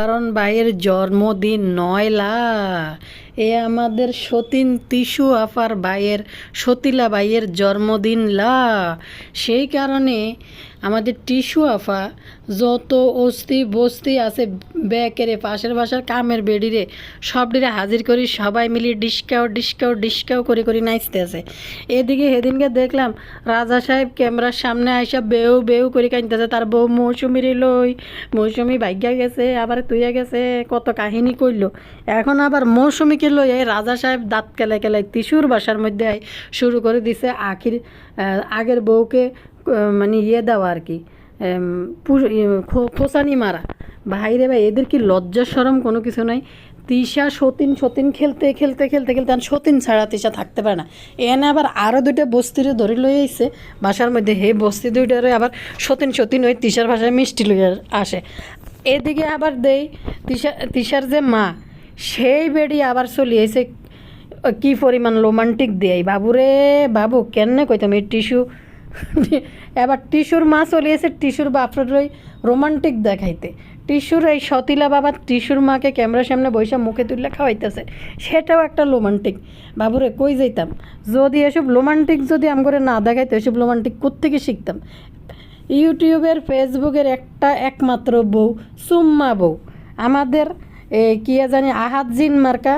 কারণ ভাইয়ের জন্মদিন নয়লা। এ আমাদের সতীন তিসু আফার ভাইয়ের, সতীলা ভাইয়ের জন্মদিন লা। সেই কারণে আমাদের টিসু আফা যত অস্থি বস্তি আছে ব্যাকেরে, পাশের বাসার কামের বেডিরে সবডিরে হাজির করি, সবাই মিলিয়ে ডিসকাও ডিসকাও ডিসকাও করে করে নাচতে আছে। এদিকে সেদিনকে দেখলাম রাজা সাহেব ক্যামেরার সামনে আইসা বেউ বেউ করে কাঁদতেছে, তার বউ মৌসুমির লই, মৌসুমি ভাগ্যা গেছে, আবার তুইয়া গেছে, কত কাহিনী কইলো। এখন আবার মৌসুমিকে লই এই রাজা সাহেব দাঁত কেলে কেলে তিসুর বাসার মধ্যে শুরু করে দিছে আখির আগের বউকে মানে ইয়ে দেওয়া আর কি ইয়ে, খোসানি মারা। ভাইরে ভাই এদের কি লজ্জা সরম কোনো কিছু নাই? তিশা সতীন সতীন খেলতে খেলতে খেলতে খেলতে আর সতীন ছাড়া তিশা থাকতে পারে না। এনে আবার আরও দুইটা বস্তিরে ধরে লই আইছে। বাসার মধ্যে হে বস্তি দুইটারে আবার সতীন সতীন ওই তিশার ভাষায় মিষ্টি লই আসে। এদিকে আবার দেই তিশা তিশার যে মা সেই বেডি আবার চলি আইছে কি পরিমাণ রোমান্টিক দেয় বাবুরে, বাবু কেনে কইতাম এই টিস্যু? এবার টিস্যুর মা চলিয়েছে টিস্যুর বাপরের ওই রোমান্টিক দেখাইতে। টিস্যুর এই সতীলা বাবা টিস্যুর মাকে ক্যামেরার সামনে বৈশা মুখে তুললে খাওয়াইতেছে। সেটাও একটা রোমান্টিক বাবুরে, কই যাইতাম? যদি এসব রোমান্টিক যদি আম করে না দেখাইতো, এসব রোমান্টিক কোত্থেকে শিখতাম? ইউটিউবের, ফেসবুকের একটা একমাত্র বউ, সুম্মা বউ। আমাদের কি জানি, আহাত জিন মার্কা?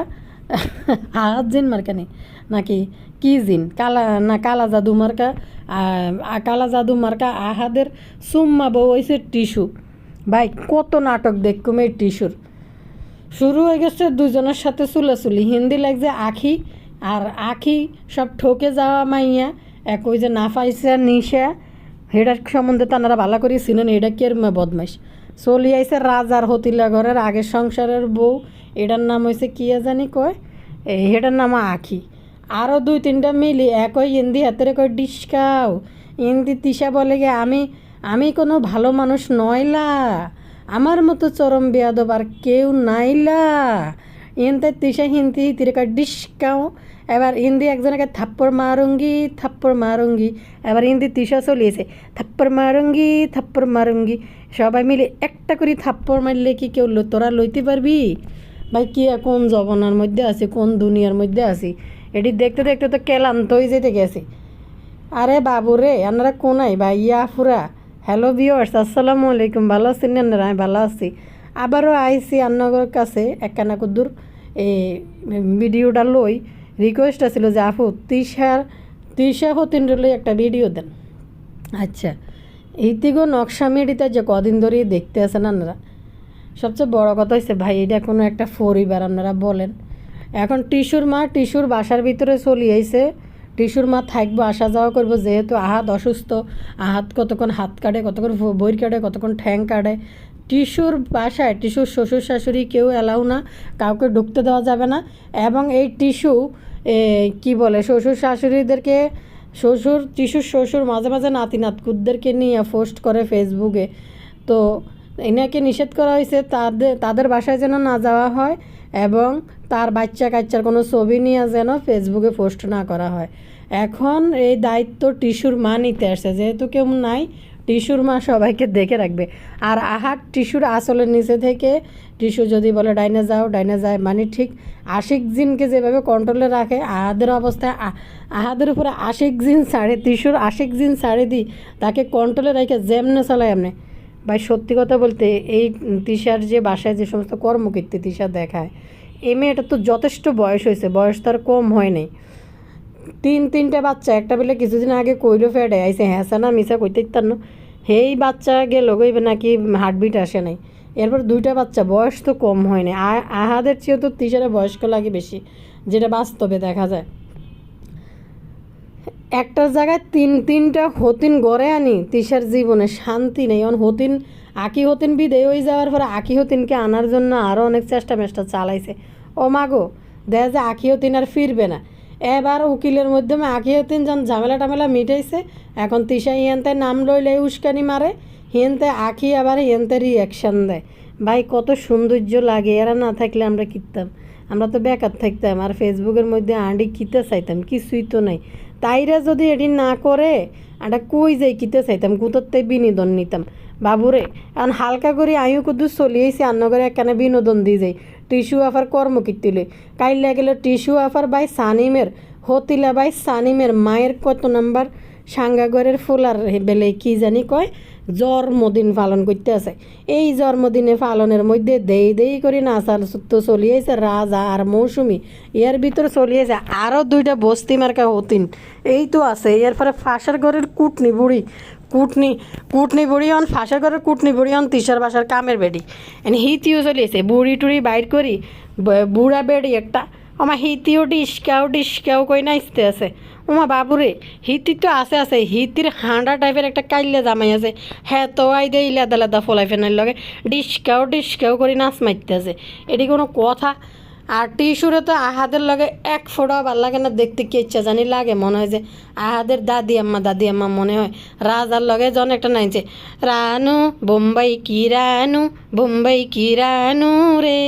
আহাত জিন মার্কা নেই নাকি কি জিন? কালা, না, কালা জাদু মার্কা? কালা জাদু মার্কা আহাদের সুম্মা বউ হয়েছে টিস্যু ভাই, কত নাটক দেখকুম এই টিস্যুর শুরু হয়ে গেছে দুজনের সাথে চুলাচুলি। হিন্দি লাগছে আখি, আর আখি সব ঠকে যাওয়া মাইয়া, এক ওই যে নাফাইসা, নিশা, হেডার সম্বন্ধে তানারা ভালো করে চিনেন, এটা কি এর বদমাইশ? চলি আইছে রাজার হতিলা ঘরের আগের সংসারের বউ। এটার নাম হয়েছে কি জানি কয়? এই হেটার নাম আখি। আরও দুই তিনটা মিলি একই হিন্দি হাতের কয় ডিসকাও হিন্দি তিশা বলে গে আমি আমি কোনো ভালো মানুষ নয়লা আমার মতো চরম বেয়াদব আর কেউ নাইলা। ইনতে তিসা হিন্দি তিরেকা ডিসকাও এবার হিন্দি একজনকে থাপ্পড় মারুঙ্গি থাপ্পড় মারুঙ্গি। এবার হিন্দি তিসা চলিয়েছে থাপ্পড় মারুঙ্গি থাপ্পড় মারুঙ্গি। সবাই মিলে একটা করে থাপ্পড় মারলে কি কেউ লো- তোরা লইতে পারবি? ভাই, কি কোন জবনার মধ্যে আছি, কোন দুনিয়ার মধ্যে আছি? এটি দেখতে দেখতে তো ক্লান্ত হয়ে যেতে গেছি। আরে বাবু রে আপনারা কোনাই বা ইয়া ফুরা। হ্যালো ভিওয়ার্স আসসালামু আলাইকুম। ভালো আছেন না? আমি ভালো আছি। আবারও আইসি আন্নগর কাছে একখানা কুদ্দুর এই ভিডিওটা লই। রিকোয়েস্ট আছিল যে, আপু, তিশার তিশা হতিন একটা ভিডিও দেন। আচ্ছা এইদিকেও নকশা মেডিতে যে কদিন ধরেই দেখতে আছেন আপনারা? সবচেয়ে বড় কথা হচ্ছে ভাই, এটা কোনো একটা পরিবার, আপনারা বলেন। এখন টিস্যুর মা টিস্যুর বাসার ভিতরে চলি আইছে। টিস্যুর মা থাকব, আসা যাওয়া করব, যেহেতু আহাত অসুস্থ, আহাত কতক্ষণ হাত কাটে, কতক্ষণ বই কাটে, কতক্ষণ ঠ্যাং কাটে টিস্যুর বাসায়, টিস্যুর শ্বশুর শাশুড়ি কেউ অ্যালাউ না, কাউকে ঢুকতে দেওয়া যাবে না। এবং এই টিস্যু কি বলে, শ্বশুর শাশুড়িদেরকে, শ্বশুর, টিস্যুর শ্বশুর, মাঝে মাঝে নাতি নাতকুদদেরকে নিয়ে পোস্ট করে ফেসবুকে। তো এনাকে নিষেধ করা হয়েছে তাদের তাদের বাসায় যেন না যাওয়া হয় এবং তার বাচ্চা কাচ্চার কোনো ছবি নিয়ে যেন ফেসবুকে পোস্ট না করা হয়। এখন এই দায়িত্ব টিস্যুর মা নিতে আসছে। যেহেতু কেউ নাই টিস্যুর মা সবাইকে দেখে রাখবে। আর আহার, টিস্যুর আসলের নিচে থেকে টিস্যু যদি বলে ডাইনে যাও, ডাইনে যায় মানে ঠিক আশিক জিনকে যেভাবে কন্ট্রোলে রাখে, আহাদের অবস্থায় আহাদের উপরে আশিক জিন ছাড়ে, টিস্যুর আশিক জিন ছাড়ে দিই তাকে কন্ট্রোলে রাখে যেমনে চালায় এমনি। ভাই, সত্যি কথা বলতে এই তিশার যে বাসায় যে সমস্ত কর্মকীর্তি তিশা দেখায়, এই মেয়েটা তো যথেষ্ট বয়স হয়েছে, বয়স তার কম হয় নাই। তিন, তিনটে বাচ্চা, একটা বেলে কিছুদিন আগে কইলো ফেডে আইসে হ্যাঁসা না মিশা কইতে ইত্যান্ন হেই বাচ্চা গেল গইবে নাকি হার্টবিট আসে নাই। এরপর দুইটা বাচ্চা, বয়স তো কম হয় নাই। আহাদের চেয়েও তো তিশারে বয়স্ক লাগে বেশি, যেটা বাস্তবে দেখা যায়। একটা জায়গায় তিন, তিনটা হতিন গড়ে আনি, তিশার জীবনে শান্তি নেই। অন হতিন, আকি হতিন বিদে ওই যাওয়ার পরে আকি হতিনকে আনার জন্য আরও অনেক চেষ্টা মেষ্টা চালাইছে। ও মাগো দেখা যায় আকি হতিন আর ফিরবে না। এবার উকিলের মাধ্যমে আঁকি তিনজন ঝামেলা টামেলা মিটাইছে। এখন তিশা হিয়ান্তে নাম লইলে উস্কানি মারে। হিয়ান্তে আঁকি আবার হিয়ান্তে রিয়াকশান দেয়। ভাই, কত সৌন্দর্য লাগে, এরা না থাকলে আমরা কিনতাম আমরা তো বেকার থাকতাম, আর ফেসবুকের মধ্যে আন্ডি কিতে চাইতাম? কিছুই তো নাই। তাইরা যদি এটি না করে এটা কই যাই কিতে চাইতাম কুতরতে বিনোদন নিতাম। বাবুরে কারণ হালকা করে আয়ু কুদু চলিয়েছি আন্নগরে একখানে বিনোদন দিয়ে যাই। টিস্যু আফার কর্ম কীর্তিলে কাইলে গেল টিস্যু আফার বাই সানিমের, হতিলা বাই সানিমের মায়ের কত নাম্বার? সাঙ্গাগরের ফুলার বেলে কি জানি কয় জন্মদিন পালন করতে আছে। এই জন্মদিনে পালনের মধ্যে দেই দেই করে নাচার তো চলিয়েছে রাজা আর মৌসুমি। এর ভিতরে চলিয়েছে আরও দুইটা বস্তি মার্কা হতিন এই তো আছে, এর পরে ফাঁসার ঘরের কুটনি বুড়ি। কুটনি কুটনি বুড়ি অন ফাঁসার ঘরের কুটনি বুড়ি অন তিসার বাসার কামের বেডি এনে হিতিও চলিয়েছে, বুড়ি টুড়ি বাইর করি বুড়া বেডি একটা। আমার হিতিও ডিসকাও ডিসকাও কই নাচতে আছে। ওমা বাবুরে, হিতির তো আছে আছে, হিতির হাঁডা টাইপের একটা কাইলে জামাই আছে। হ্যাঁ তো আই দে ইলাদা আলাদা ফলাই ফেনার লগে। ডিসকাও ডিসকাও করে নাচ মারতে আছে এটি কোনো কথা? আর টিস্যুরে তো আহাদের লগে এক ফোঁটাও ভালো লাগে না, দেখতে কি ইচ্ছা জানি লাগে, মনে হয় যে আহাদের দাদি আম্মা দাদি আম্মা মনে হয় রাজার লগে জন একটা নাইছে রানু, বোম্বাই কি রানু, বোম্বাই কি রানু রে?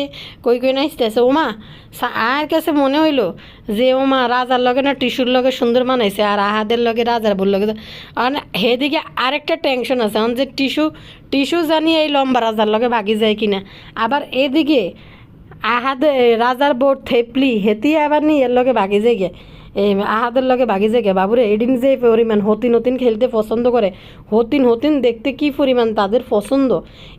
কই কই নাচতেছে? ওমা আর কাছে মনে হইল যে, ওমা, রাজার লগে না টিস্যুর লগে সুন্দর মানাইছে আর আহাদের লগে রাজার বল লগে আর হেদিকে আরেকটা টেনশন আছে যে টিস্যু টিস্যু জানি এই লম্বা রাজার লগে ভাগি যায় কিনা, আবার এদিকে আহাদে, রাজার বোর্ড থেপলি, হেতি আবার নি এর লগে বাগি যায় গে এই আহাদের লগে বাগি যায় গে বাবুরে, এদিন যে পরিমাণ হতিন হতিন খেলতে পছন্দ করে, হতিন হতিন দেখতে কি পরিমাণ তাদের পছন্দ?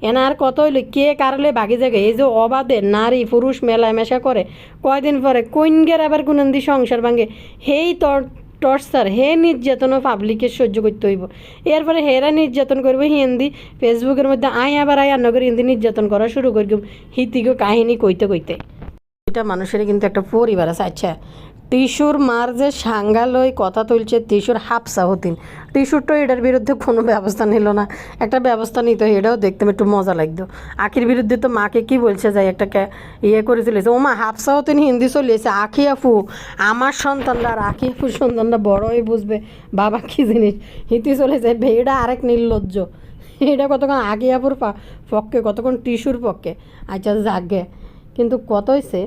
এনা আর কত হইলে, কে কারলে বাগি যায় গে? এই যে অবাধে নারী পুরুষ মেলামেশা করে, কয়দিন পরে কইনগের আবার কোনন্দি সংসার ভাঙে। হেই তর টর্চার হে নির্যাতনও পাবলিকের সহ্য করতে হইব। এরপরে হেরা নির্যাতন করব হিন্দি ফেসবুকের মধ্যে আই আবার আই করে হিন্দি নির্যাতন করা শুরু করব। হিতিগো কাহিনী কইতে কইতে। এটা মানুষের কিন্তু একটা পরিবার আছে আচ্ছা। টিস্যুর মার যে সাঙ্গালয় কথা তুলছে টিস্যুর হাফসা হতিন টিস্যুর তো এটার বিরুদ্ধে কোনো ব্যবস্থা নিল না। একটা ব্যবস্থা নিত এটাও দেখতে একটু মজা লাগতো। আখির বিরুদ্ধে তো মাকে কি বলছে যাই একটা ইয়ে করে চলেছে ও মা হাফসা হতিন হিন্দি চলিয়েছে আখি আফু, আমার সন্তানরা আর আখি আফুর সন্তানরা বড় হয়ে বুঝবে, বাবা কি জিনিস? হিতি চলেছে ভেড়া আরেক নির্লজ্জ। এটা কতক্ষণ আগে আপুর পক্ষে, কতক্ষণ টিস্যুর পক্ষে? আচ্ছা জাগে কিন্তু কত হয়েছে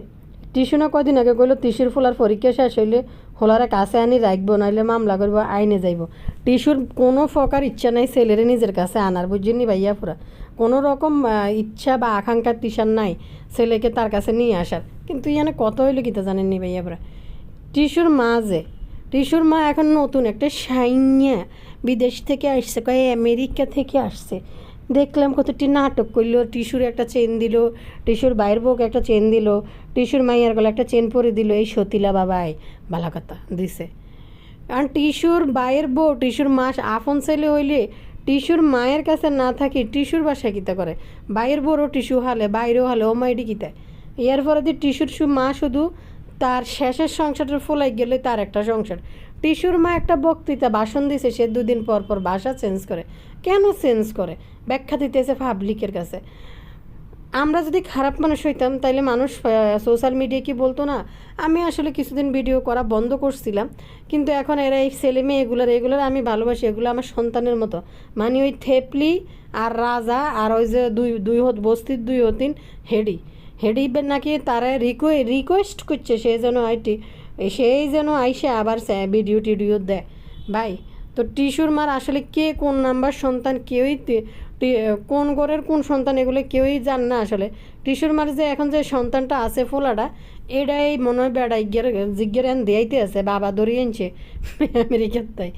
টিস্যু না কদিন আগে কইলো টিস্যুর ফুলার পরীক্ষা শেষ হইলে হোলারে কাছে আনি রাখব নাইলে মামলা করব, আইনে যাইব। টিস্যুর কোনো ফকার ইচ্ছা নাই ছেলেরে নিজের কাছে আনার বুঝিনি ভাইয়া পুরা কোনো রকম ইচ্ছা বা আকাঙ্ক্ষার টিসার নাই ছেলেকে তার কাছে নিয়ে আসার। কিন্তু ইয়ানে কত হইল কিতা জানেননি ভাইয়া পুরা টিস্যুর মা যে টিস্যুর মা এখন নতুন একটা সাইন্যা বিদেশ থেকে আসছে, কয়ে আমেরিকা থেকে আসছে। দেখলাম কতটি নাটক করল। টিস্যুর একটা চেন দিল টিস্যুর বাইরের বউকে একটা চেন দিল টিস্যুর মাইয়ার গলা একটা চেন পরে দিল, এই সতীলা বাবাই বালা কথা দিছে। কারণ টিস্যুর বাইয়ের বউ টিস্যুর মাস আপন ছেলে হইলে টিস্যুর মায়ের কাছে না থাকি টিস্যুর বাসায় কিতা করে। বাইয়ের বউরও টিস্যু হালে, বাইরেও হালে, ও মাইডি কিতা এর পরে দিয়ে টিস্যুর মা শুধু তার শেষের সংসারের ফলাই গেলে তার একটা সংসার। টিস্যুর মা একটা বক্তৃতা ভাষণ দিছে, সে দুদিন পর পর ভাষা চেঞ্জ করে। কেন চেঞ্জ করে? ব্যাখ্যা দিতেছে পাবলিকের কাছে। আমরা যদি খারাপ মানুষ হইতাম, তাইলে মানুষ সোশ্যাল মিডিয়া কি বলতো না? আমি আসলে কিছুদিন ভিডিও করা বন্ধ করছিলাম, কিন্তু এখন এরা এই ছেলে মেয়ে এগুলার এগুলার আমি ভালোবাসি, এগুলো আমার সন্তানের মতো। মানে ওই থেপলি আর রাজা আর ওই যে দুই দুই হত, বস্তির দুই হতিন হেডি। হেডি বে নাকি তারা রিকোয়ে রিকোয়েস্ট করছে, সে যেন আইটি সেই যেন আইসে আবার ভিডিও টিডিও দেয়। ভাই, তো টিস্যুর মার আসলে কে কোন নাম্বার সন্তান, কেউই কোন ঘরের কোন সন্তান এগুলো কেউই জান না আসলে। টিস্যুর মার যে এখন যে সন্তানটা আছে ফোলাটা এটাই মনে হয় বেড়া ইজ্ঞের জিজ্ঞের এন দিয়াইতে আছে বাবা ধরিয়ে আনছে আমেরিকার তাই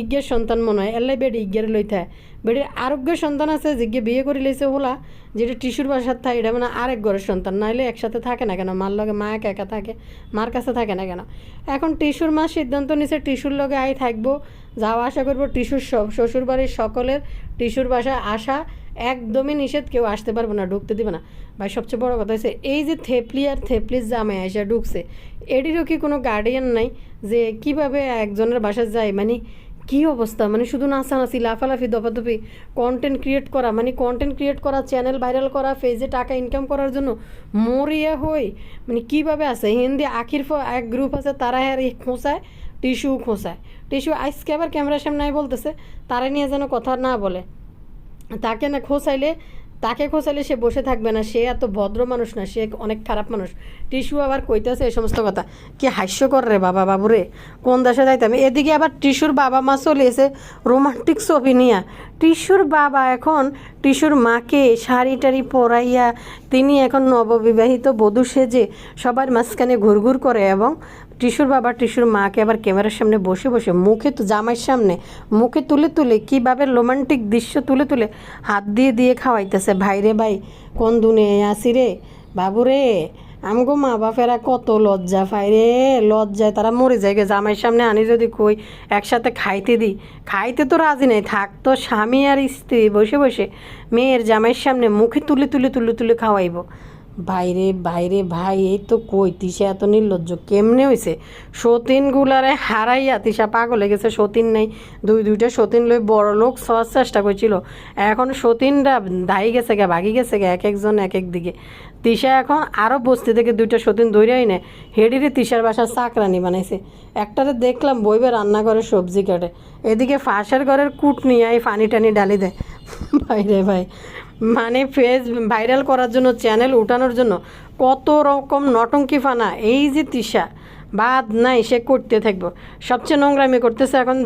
ইজ্ঞের সন্তান মনে হয় এলাই বেড়ি ইজ্ঞের লইতে বেড়ির আরোগ্য সন্তান আছে জিজ্ঞে বিয়ে করে লইছে হোলা যেটা টিসুর বাসার থাকে এটা মানে আরেক ঘরের সন্তান নাইলে একসাথে থাকে না কেন মার লগে মা একা একা থাকে মার কাছে থাকে না কেন এখন টিসুর মা সিদ্ধান্ত নিছে টিসুর লগে আই থাকব যাওয়া আসা করব টিস্যুর শ্বশুর বাড়ির সকলের টিসুর বাসায় আসা একদমই নিষেধ, কেউ আসতে পারবে না, ঢুকতে দিবে না। ভাই, সবচেয়ে বড় কথা হচ্ছে এই যে থেপলি আর থেপলির জামাই এসে ঢুকছে, এটিরও কি কোনো গার্ডিয়ান নাই যে কীভাবে একজনের বাসায় যায়? মানে কি অবস্থা? মানে শুধু নাচানাচি, লাফালাফি, দফাদফি কন্টেন্ট ক্রিয়েট করা মানে কন্টেন্ট ক্রিয়েট করা চ্যানেল ভাইরাল করা ফেজে টাকা ইনকাম করার জন্য মরিয়া হই। মানে কীভাবে আছে? হিন্দি আখির এক গ্রুপ আছে, তারা আর খোঁচায়, টিস্যু খোঁচায়। টিস্যু আজকে আবার ক্যামেরার সামনে বলতেছে, তারা নিয়ে যেন কথা না বলে। তাকে না খোঁচাইলে, তাকে খোঁচালে সে বসে থাকবে না। সে এত ভদ্র মানুষ না, সে অনেক খারাপ মানুষ। টিস্যু আবার কইতেছে এই সমস্ত কথা। কি হাস্যকর রে বাবা বাবু রে কোন দেশে যাইতাম? এদিকে আবার টিস্যুর বাবা মা চলে এসে রোমান্টিক ছবি নিয়া। টিস্যুর বাবা এখন, টিস্যুর মাকে শাড়ি টাড়ি পরাইয়া, তিনি এখন নববিবাহিত বধূ সেজে সবার মাঝখানে ঘুরঘুর করে এবং টিস্যুর বাবা টিস্যুর মাকে আবার ক্যামেরার সামনে বসে বসে মুখে তো জামাইয়ের সামনে, মুখে তুলে তুলে কীভাবে রোমান্টিক দৃশ্য তুলে তুলে হাত দিয়ে দিয়ে খাওয়াইতেছে। ভাই রে ভাই, কোন দুনিয়ায় আসি রে? বাবু রে, আমগো মা বাপেরা কত লজ্জা পায় রে, লজ্জায় তারা মরে যায় জামাইয়ের সামনে আনি যদি কই, একসাথে খাইতে দিই খাইতে তো রাজি নেই থাকতো স্বামী আর স্ত্রী বসে বসে মেয়ের জামাইয়ের সামনে মুখে তুলে তুলে তুলে তুলে খাওয়াইব। বাইরে বাইরে, ভাই, এই তো কই? তিসা এত নির্লজ্জ, কেমনে হয়েছে সতীন গুলারে হারাইয়া তিসা পাগল গেছে, সতীন নেই। দুই, দুইটা সতীন লই বড় লোক সবার চেষ্টা করছিল। এখন সতীনরা দাই গেছে গে ভাগি গেছে গে, এক একজন, এক এক দিকে। তিসা এখন আরও বস্তি থেকে দুইটা সতীন দৌড়াই নেয়। হেডিরে তিসার বাসার চাকরানি বানাইছে। একটারে দেখলাম বইবে রান্নাঘরে সবজি কাটে। এদিকে ফাঁসের ঘরের কুট নিয়ে এই পানি টানি ডালি দেয়। বাইরে ভাই মানে ফেস ভাইরাল করার জন্য, চ্যানেল উঠানোর জন্য কত রকম নটঙ্কি ফানা, এই যে তিশা বাদ নাই, সে করতে থাকব। সবচেয়ে নোংরামি করতেছে এখন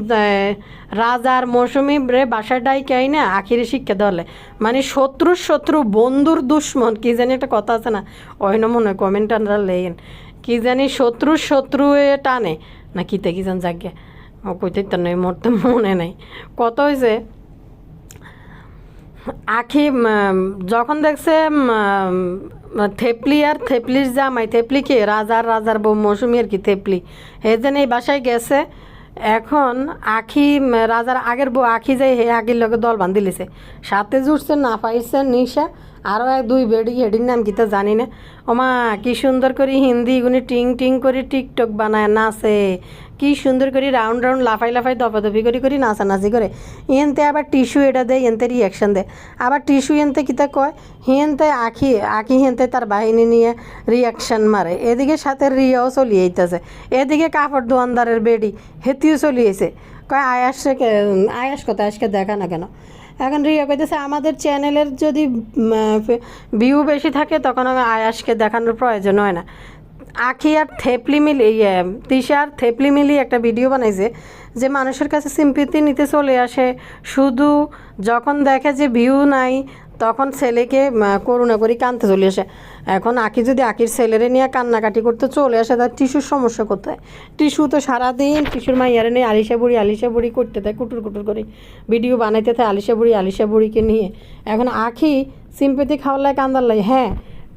রাজার মৌসুমি রে বাসায় ডাই কে না আখিরে শিক্ষা দেওয়ালে মানে শত্রুর শত্রু, বন্ধুর দুশ্মন, কি জানি একটা কথা আছে না অন্য মনে হয় কমেন্ট আনরা লেন কি জানি শত্রুর শত্রু এ টানে, না কিতে কি জান জাগে। ও কইতে তো নেই, মোর তো মনে নাই। কত হয়েছে আখি যখন দেখছে থেপলি আর থেপলির জামাই, থেপলি কি? রাজার রাজার বউ মৌসুমি আর কি থেপলি? হেজেন এই বাসায় গেছে। এখন আখি রাজার আগের বউ আখি যাই হে আগের লগে দল বান্ধিলিছে সাথে জুটছে, না পাইছে নিশা আরও এক দুই বেডি হেডির নাম কি তা জানি না। ওমা, কি সুন্দর করে হিন্দি গুনি টিং টিং করে টিকটক বানায় নাচে। কি সুন্দর করে রাউন্ড রাউন্ড লাফাই লাফাই দপাদপি করে করে নাচানাচি করে। এনতে আবার টিস্যু এটা দেয় এনতে রিয়াকশন দেয়। আবার টিস্যু এনতে কিতা কয়? হেনতে আখি আখি হেনতে তার বাহিনী নিয়ে রিয়াকশন মারে। এদিকে সাথে রিয়াও চলিয়ে আইতেছে। এদিকে কাপড় দোয়ানদারের বেডি হেতিও চলিয়েছে কয়, আয়াসকে, আয়াস কথা আয়াসকে দেখা না কেন? এখন রিয়া কইতেছে, আমাদের চ্যানেলের যদি ভিউ বেশি থাকে, তখন আমি আয়াসকে দেখানোর প্রয়োজন হয় না। আখি আর থেপলি মিলি ইয়ে তিশা আর থেপলি মিলি একটা ভিডিও বানাইছে, যে মানুষের কাছে সিম্পিতি নিতে চলে আসে। শুধু যখন দেখে যে ভিউ নাই, তখন ছেলেকে করুণা করি কানতে চলে আসে। এখন আঁকি যদি আঁকির ছেলেরে নিয়ে কান্নাকাটি করতে চলে আসে, তার টিস্যুর সমস্যা কোথায়? টিস্যু তো সারাদিন টিস্যুর মাইয়ারে নিয়ে আলিশা বুড়ি আলিশা বুড়ি করতে থাকে, কুটুর কুটুর করে। ভিডিও বানাইতে থাকে আলিশা বুড়ি আলিশা বুড়িকে নিয়ে। এখন আঁকি সিম্পেথি খাওয়ার লাগে কান্দার লাগে হ্যাঁ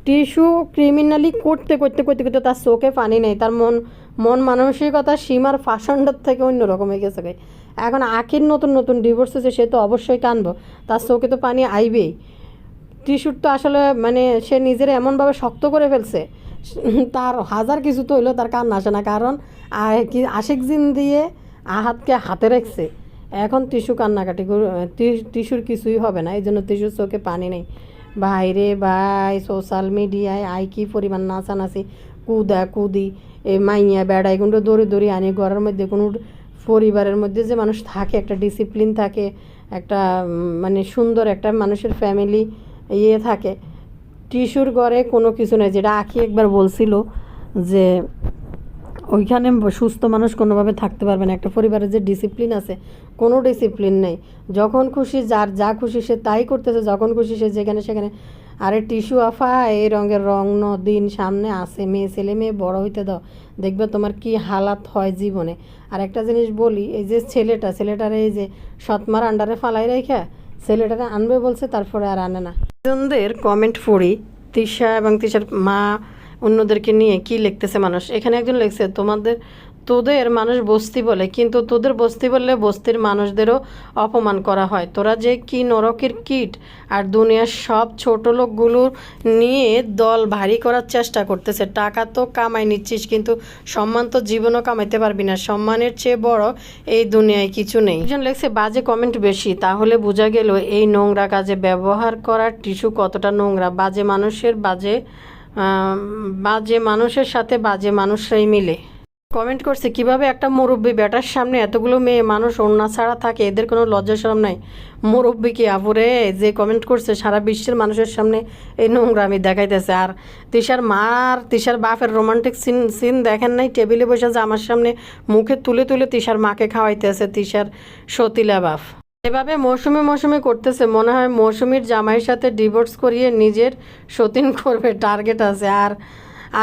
টিস্যু ক্রিমিনালি করতে করতে করতে করতে তার চোখে পানি নেই, তার মন মন মানসিকতা সীমার ফাঁসন্ডার থেকে অন্যরকম হয়ে গেছে এখন আখির নতুন নতুন ডিভোর্স হয়েছে, সে তো অবশ্যই কানবো, তার চোখে তো পানি আইবেই। টিস্যুর তো আসলে মানে সে নিজের এমনভাবে শক্ত করে ফেলছে, তার হাজার কিছু তো হইলেও তার কান্না আসে না। কারণ কি আশেক জিন দিয়ে আহাতকে হাতে রেখছে। এখন টিস্যু কান্নাকাটি করে টিস্যুর কিছুই হবে না। এই জন্য টিস্যুর চোখে পানি নেই। ভাই রে ভাই সোশ্যাল মিডিয়ায় আই কি পরিমাণ নাচানাচি, কুদা কুদি এই মাইয়া বেড়াই এগুলো দৌড়ে দৌড়ে আনি, ঘরের মধ্যে কোনো পরিবারের মধ্যে যে মানুষ থাকে, একটা ডিসিপ্লিন থাকে, একটা মানে সুন্দর একটা মানুষের ফ্যামিলি ইয়ে থাকে। টিস্যুর ঘরে কোনো কিছু নেই। যেটা আখি একবার বলছিল যে ওইখানে সুস্থ মানুষ কোনোভাবে থাকতে পারবে না। একটা পরিবারের যে ডিসিপ্লিন আছে, কোনো ডিসিপ্লিন নেই। যখন খুশি, যার যা খুশি সে তাই করতেছে। যখন খুশি সে যেখানে সেখানে। আরে টিস্যু আফা, এই রঙের রং ন দিন সামনে আসে মেয়ে, ছেলে মেয়ে, বড় হইতে দাও। দেখবে তোমার কি হালাত হয় জীবনে। আর একটা জিনিস বলি, এই যে ছেলেটা, ছেলেটার এই যে সৎমার আন্ডারে ফালাই রেখা ছেলেটারে আনবে বলছে, তারপরে আর আনে না। জনদের কমেন্ট পড়ি, তৃষা এবং তৃষার মা অন্যদেরকে নিয়ে কি লিখতেছে মানুষ? এখানে একজন লিখছে, তোমাদের তোদের মানুষ বস্তি বলে, কিন্তু তোদের বস্তি বললে বস্তির মানুষদেরও অপমান করা হয়। তোরা যে কি নরকের কীট আর দুনিয়ার সব ছোট লোকগুলোর নিয়ে দল ভারী করার চেষ্টা করতেছে, টাকা তো কামাই নিচ্ছিস, কিন্তু সম্মান তো জীবনও কামাইতে পারবি না। সম্মানের চেয়ে বড় এই দুনিয়ায় কিছু নেই। একজন লেখছে, বাজে কমেন্ট বেশি। তাহলে বোঝা গেল এই নোংরা কাজে ব্যবহার করার টিস্যু কতটা নোংরা। বাজে মানুষের বাজে বাজে মানুষের সাথে বাজে মানুষরাই মিলে। কমেন্ট করছে, কীভাবে একটা মুরব্বী বেটার সামনে এতগুলো মেয়ে মানুষ অন্যা ছাড়া থাকে? এদের কোনো লজ্জা শরম নাই। মুরব্বী কি আপুরে যে কমেন্ট করছে, সারা বিশ্বের মানুষের সামনে এই নোংরামি দেখাইতেছে। আর তিশার মার, তিশার বাপের রোমান্টিক সিন সিন দেখেন নাই? টেবিলে বসে যে আমার সামনে মুখে তুলে তুলে তিশার মাকে খাওয়াইতেছে তিশার সতীলা বাপ। এভাবে মৌসুমি মৌসুমে করতেছে। মনে হয় মৌসুমীর জামাইয়ের সাথে ডিভোর্স করিয়ে নিজের সতীন করবে টার্গেট আছে। আর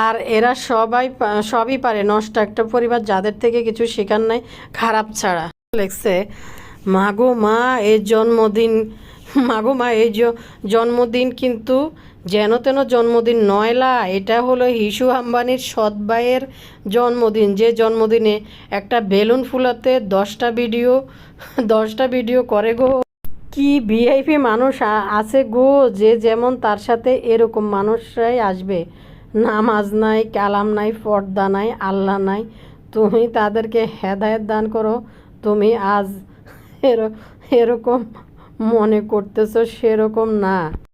আর এরা সবাই সবই পারে। নষ্ট একটা পরিবার যাদের থেকে কিছু শেখার নাই, খারাপ ছাড়া। লেখছে, মাগো মা এই জন্মদিন, মাগো মা এই জন্মদিন কিন্তু যেন তেন জন্মদিন নয়লা এটা হলো হিসু আম্বানির সৎ ভাইয়ের জন্মদিন। যে জন্মদিনে একটা বেলুন ফুলাতে দশটা ভিডিও দশটা ভিডিও করে গো। কি ভিআইপি মানুষ আছে গো যে যেমন তার সাথে এরকম মানুষরাই আসবে। নামাজ নাই, কালাম নাই, পর্দা নাই, আল্লাহ নাই। তুমি তাদেরকে হেদায়ত দান করো। তুমি আজ এর- এরকম মনে করতেছো, সেরকম না।